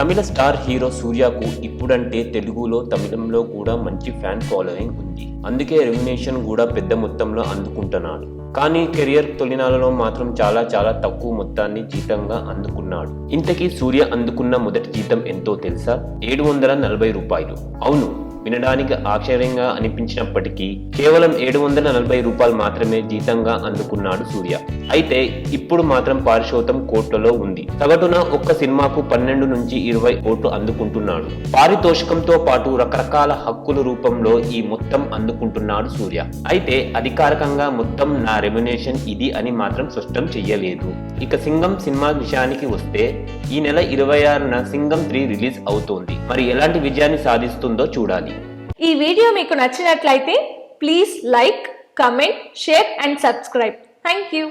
తమిళ star hero సూర్యకు ఇప్పుడంటే తెలుగులో తమిళంలో కూడా మంచి ఫ్యాన్ ఫాలోయింగ్ ఉంది. అందుకే రెమ్యునేషన్ కూడా పెద్ద మొత్తంలో అందుకుంటున్నాడు. కానీ కెరియర్ తొలినాలలో మాత్రం చాలా చాలా తక్కువ మొత్తాన్ని జీతంగా అందుకున్నాడు. ఇంతకీ సూర్య అందుకున్న మొదటి జీతం ఎంతో తెలుసా? ఏడు వందల నలభై రూపాయలు. అవును వినడానికి ఆశ్చర్యంగా అనిపించినప్పటికీ కేవలం ఏడు వందల నలభై రూపాయలు మాత్రమే జీతంగా అందుకున్నాడు సూర్య. అయితే ఇప్పుడు మాత్రం పారిశోతం కోట్లలో ఉంది. సగటున ఒక్క సినిమాకు పన్నెండు నుంచి ఇరవై కోట్లు అందుకుంటున్నాడు. పారితోషికంతో పాటు రకరకాల హక్కుల రూపంలో ఈ మొత్తం అందుకుంటున్నాడు సూర్య. అయితే అధికారికంగా మొత్తం నా రెమ్యునేషన్ ఇది అని మాత్రం స్పష్టం చెయ్యలేదు. ఇక సింగం సినిమా విషయానికి వస్తే ఈ నెల ఇరవై ఆరున సింగం త్రీ రిలీజ్ అవుతోంది. మరి ఎలాంటి విజయాన్ని సాధిస్తుందో చూడాలి. ఈ వీడియో మీకు నచ్చినట్లయితే please like comment share and subscribe thank you